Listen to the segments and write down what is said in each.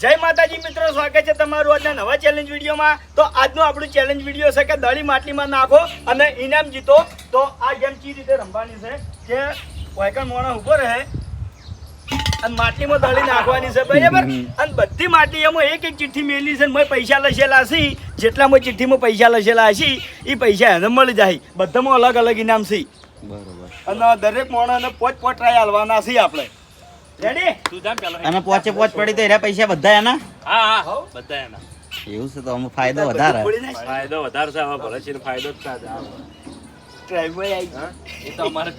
જય માતાજી મિત્રો સ્વાગત છે તમારું આજના નવા ચેલેન્જ વિડીયોમાં. તો આજનો આપણું ચેલેન્જ વીડિયો છે કે દળી માટલીમાં નાખો અને ઇનામ જીતો. તો આ ગેમ કઈ રીતે રમવાની છે કે વાયકણ મોણા ઊભો રહે અને માટલીમાં દળી નાખવાની છે બરાબર? અને બધી માટલી એમાં એક એક ચિઠ્ઠી મેલી છે મેં પૈસા લસેલા છે. જેટલામાં ચિઠ્ઠીમાં પૈસા લસેલા હશી એ પૈસા એને મળી જાય. બધામાં અલગ અલગ ઇનામ છે. બરાબર. અને દરેક મોણાને પોચ પોચ ટ્રાય હાલવાના છે આપણે. રેડી તું જા પેલો અને પોચે પોચ પડી તો એના પૈસા બધા એના? હા હા બધા એના. એવું છે તો અમે ફાયદો વધારે. ફાયદો વધારે છે હવે ભલે ફાયદો જ થાય. ડ્રાઈવર આવી. એ તો અમારે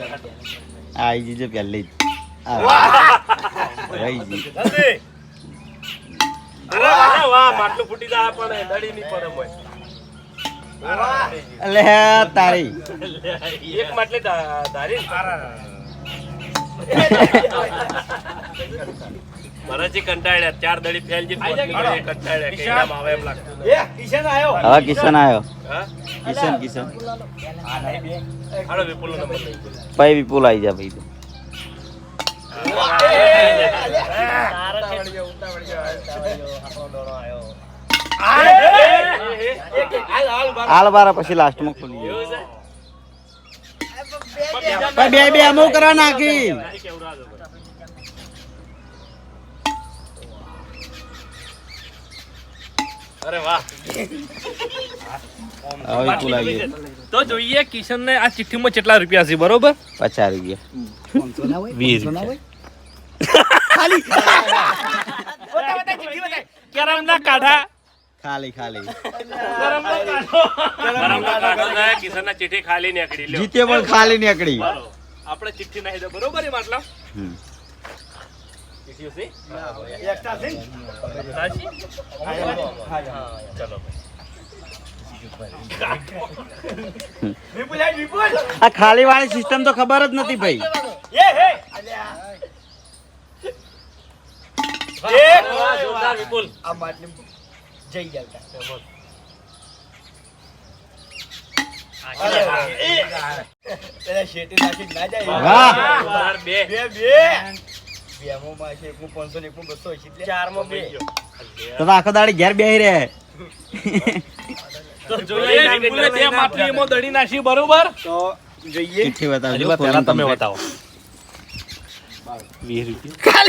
આવી જીજો પહેલી. જ તારી. એક માટલી ધારી. હવે કિશન આવ્યો હા કિશન કિશન હાલો વિપુલનો નંબર ભાઈ વિપુલ આવી જા ભાઈ તું. હાલ બારા પછી લાસ્ટમાં ખુલી એવું છે ભાઈ બે બે અમુક કરવા નાખી? તારી કેવડા દો ભાઈ. અરે વાહ. હવે વિપુલ આવી ગયો તો જોઈએ કિશન ને આ ચિઠ્ઠીમાં કેટલા રૂપિયા છે બરોબર? પચાસ રૂપિયા. વીસ કરમ ના કાઢા. ખાલી ખાલી કિશન ના ચિઠ્ઠી ખાલી નીકળી જીતે પણ ખાલી નીકળી બરો. આપણે ચિઠ્ઠી નાખી દો બરોબર માટલા આ ખાલી વાળી સિસ્ટમ તો ખબર જ નથી ભાઈ એ હે અલ્યા. એક જોરદાર વિપુલ આ માટલી જઈ ગયા પેલા શેટી નાખી ના જાય. બે બે બે બેમોમાં છે એકમાં પાંચસો ને એકમાં બસો છે એટલે ચારમાં બે તો આખો દાડી ઘેર બેહી રહે તો જોઈએ બે માટલી એમાં દડી નાખી બરોબર તો જોઈએ ચિઠ્ઠી બતાવજો પહેલા તમે બતાવો વીસ રૂપિયા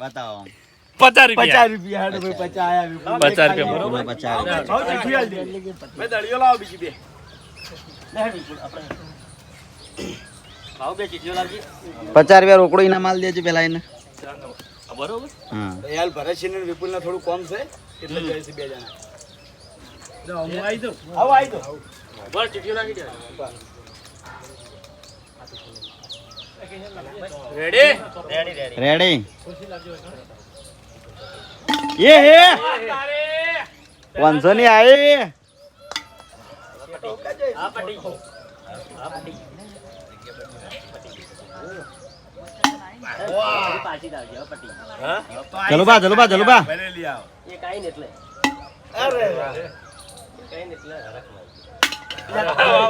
બતાવો પચાસ પચાસ રૂપિયા હાડો ભાઈ પચાસ આયા વિપુલ. પચાસ રૂપિયા પચાસ હવે ચીઠી આલ દે. બે દળીઓ લાવો બીજી બે. પચાસ રૂપિયા રોકડો ઇનામ માલ દેજો પેલા એને. બરોબર? હા. યાર ભરતસિંહ ને વિપુલ ને થોડું કોમ છે એટલે જાય છે બે જણા. આવો આવી દો બસ ચીઠીઓ નાખી દે રેડી રેડી એ હે. પાંચસો ની આવી ચલો બા ચલો બા ચલો બા. અરે વાહ.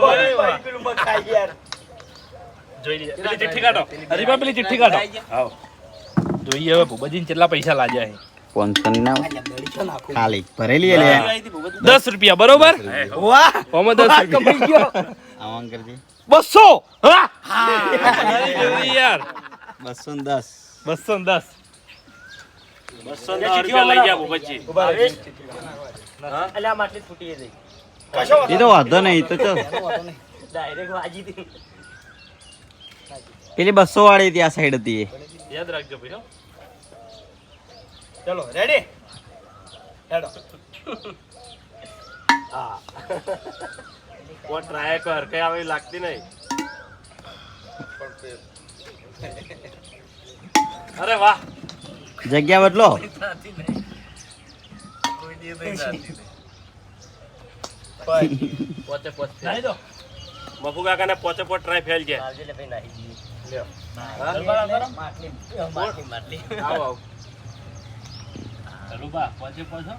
ઓય, ઓય, પેલું મગ ખાઈ યાર. જોઈ લીધા પેલી ચિઠ્ઠી કાઢો. હરીબા પેલી ચિઠ્ઠી કાઢો. જોઈએ હવે ભૂપતજીને કેટલા પૈસા લાગ્યા છે. ખાલી ભરેલી દસ રૂપિયા બરોબર? બસો? યાર બસો દસ. બસો દસ. બસો એ તો વાંધો નહીં તો ચલ. પેલી બસો વાળી ત્યાં સાઈડ હતી એ. યાદ રાખજો ભાઈ હો. ચલો રેડી હેડો. કોઈ ટ્રાય કર કઈ આવી લાગતી નહીં. અરે વાહ. જગ્યા બદલો. પોતે પોચ નાહી દો. મફુ પોચ ટ્રાય ફેલ છે. લ્યો. હા? આવો, આવો. ચલું બા, પોચે પોચ હો?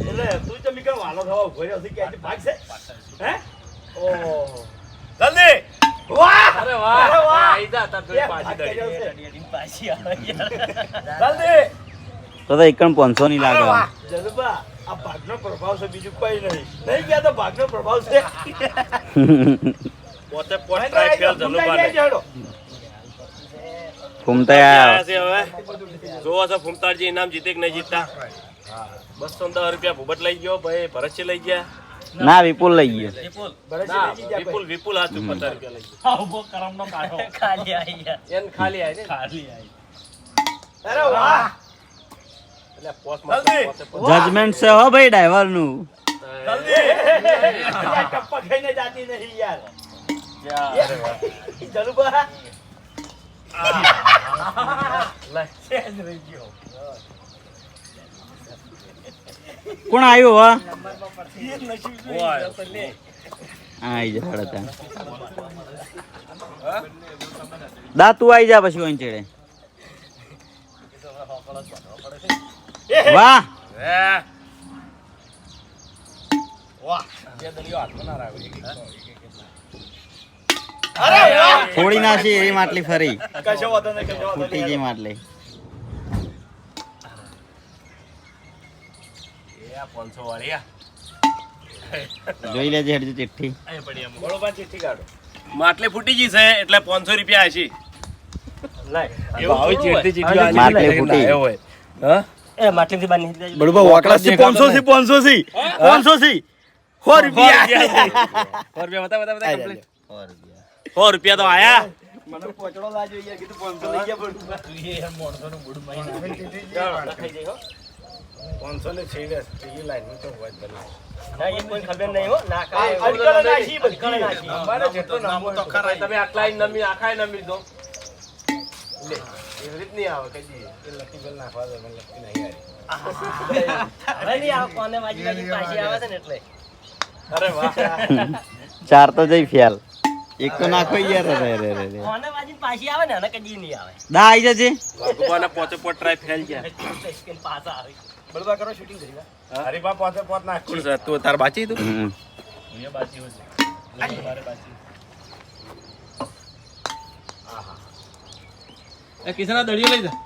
એટલે તું તો મીકર વાલો થવા ઊભો રહ્યો છે? કે આજે ભાગશે હે? ઓહો જલ્દી! વાહ! અરે અરે વાહ! વાહ. આઈ જા તાર પાછી ભાગ દડી. કર્યો છે. જલ્દી! તો તો એકણની લાગે જલબા આ ભાગનો પ્રભાવ છે બીજું કોઈ નહીં. નહીં ગયા તો ભાગનો પ્રભાવ છે. પોતે પોટ ટ્રાય ફેલ જલુબાને. ફૂમતા આયા છે હવે. જોવો છો ફૂમતાજી ઇનામ જીતે કે નહીં જીતતા? બસો દસ રૂપિયા ભૂબટ લઈ ગયો ભાઈ ભરતસિંહ લઈ ગયા. ના વિપુલ લઈ ગયો. વિપુલ. વિપુલ ચૂપ પચાસ રૂપિયા લઈ ગયા. કરમનો કાઢો. એને ખાલી આવી ને. ખાલી આઈ. અરે વાહ. જજમેન્ટ છે હો ભાઈ ડ્રાઈવરનું. જલ્દી યાર, ટપ્પા ખાઈને જાતી નહીં યાર. જલુબા. કોણ આવ્યું. આઈ જા દા તું આઈ જા પછી ઓન ચડે. વાહ. અરે વાહ એવી માટલી ફરી. ફૂટી ગઈ માટલી. એ આ 500 વાળી આ. જોઈ લેજે હેડજો ચિઠ્ઠી. અહીં પડી આમ. બરોબર ચિઠ્ઠી કાઢો. માટલી ફૂટી ગઈ છે એટલે 500 રૂપિયા હશે. માટલી થોડું હોય. માટલી ફૂટી. બરોબર વાકડા થી 500 થી 500 થી 500 થી સો રૂપિયા. સો રૂપિયા બતા બતા બતા કમ્પ્લીટ સો રૂપિયા. તો આયા. મને પોચડો લાજો યાર કીધું 500 લઈ ગયા બરોબર 500 ને છેડે ત્રીજી લાઈનનું તો હોય જ બને. આ અડકળ નાખી બધી. અમારે જેટલો નામો તો ખરા તમે આટલા નમી આખાય નમી દો. લે એવી રીત નહીં આવે કદી એ લકી બેલ નાખવા દે મને લકી નહીં આવી. અરે વાહ. ચાર તો જઈ ફેલ એક તો નાખો યાર. રે રે રે આવે દા આઈ જજે. ભગવાન પોતે પોત ટ્રાય ફેલ ગયા. બરોબર કરો શૂટિંગ કરી અરે બા પોતે પોત નાખ. કોણ સર તું તાર બાચી તું. હું એ હોય છે. મારે બાજી એ કિસના દળિયો લઈ જા.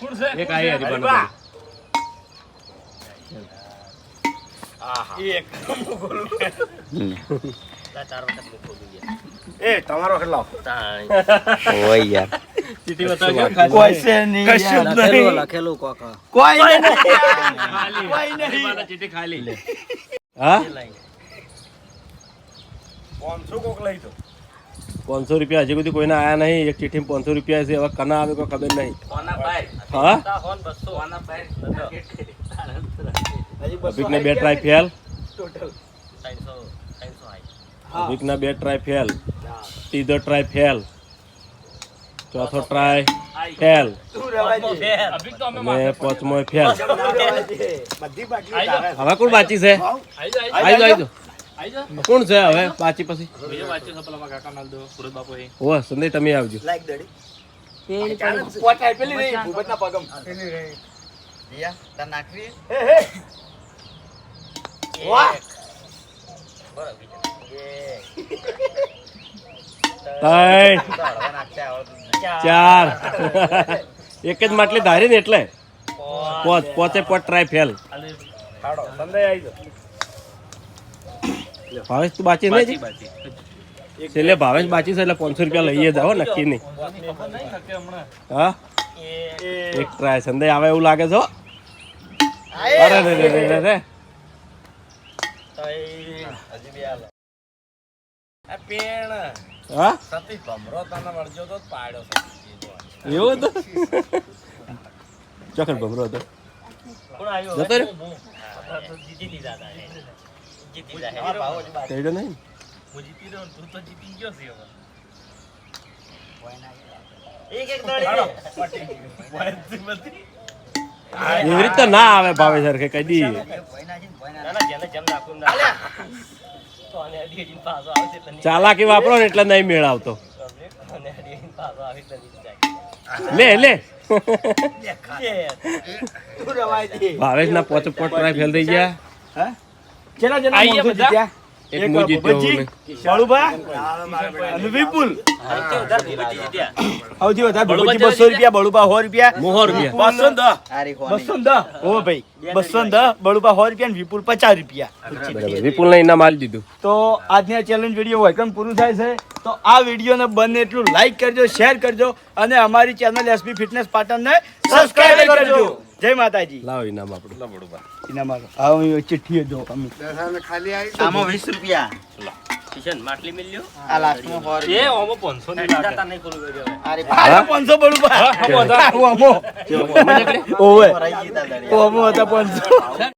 કોણ છે? એક આઈ હરીબાનો હરીફા. આહા એક હમ. એ તમારો કેટલો? ઓય યાર. ચીટી બતાવજો કોઈ છે નહીં કશું જ નહીં. કોઈ નહીં. કોઈ નહીં. ચીટી ખાલી. હા? 500 કોક લઈ તો પાંચસો રૂપિયા હજી સુધી કોઈને આયા નહીં. એક ચીઠી પાંચસો રૂપિયા છે. હવે કના આવે કોઈ ખબર નહીં. હા? હજી 200 અભિકને બે ટ્રાય ફેલ ટોટલ અભિકના બે ટ્રાય ફેલ ત્રીજો ટ્રાય ફેલ ચોથો ટ્રાય ફેલ અને પાંચમો ફેલ. હવે કોણ બાચી છે? આવી જાઓ, કોણ છે હવે? બાચી પછી. બીજો બાજી છે પેલા કાકા નાલ દો સુરત બાપુ એ ઓ સંદેશ તમે આવજો. લાઈક દડી. પોટ આપેલી નહીં ભૂપતના પગમ. હે હે. વાહ ત્રણ ચાર. એક જ માટલી ધારી ને એટલે. પોચ પોચે પોચ ટ્રાય ફેલ ભાવેશ તું બાચી નહીં એટલે છેલ્લે ભાવેશ બાચી છે એટલે પાંચસો રૂપિયા લઈએ જાઓ નક્કી નહીં. હા? એક. ટ્રાય સંદય આવે એવું લાગે છો. અરે રે રે રે રે. રે હા? એવો હતો? ચોકડ ભમરો હતો. જતો રે કહેજો નહીં એવી રીતે ના આવે ભાવે સર કે કદી. ચાલાકી વાપરો ને એટલે નહીં મેળ આવતો. લે લે. ભાવેશ ના પોચ પોચ ટ્રાય ફેલ થઈ ગયા. હા? ચેલા એક હું જીત્યો હું બળુભા અને વિપુલ. સૌથી વધારે ભૂપતજી બસો રૂપિયા બળુભા સો રૂપિયા. મોહો રૂપિયા. બસો ને દસ બસો દસ ઓ ભાઈ બસો ને દસ બળુભા સો રૂપિયા ને વિપુલ પચાસ રૂપિયા. બરાબર. વિપુલને ઇનામ આલી દીધું. તો આજની ચેલેન્જ વીડિયો વૈકમ પૂરું થાય છે? તો આ વિડીયોને બને એટલું લાઈક કરજો શેર કરજો અને અમારી ચેનલ એસબી ફિટનેસ પાટણને સબસ્ક્રાઇબ કરજો. જય માતાજી. લાવો ઇનામ આપણું. એના માટે આવો હું ચિઠ્ઠી જો અમે આમાં 20 રૂપિયા. આ લાસ્ટમાં સો એ ઓમો 500 ની લાગે. અરે કોલ ગયો. ઓમો. ઓમો હતા પાંચસો.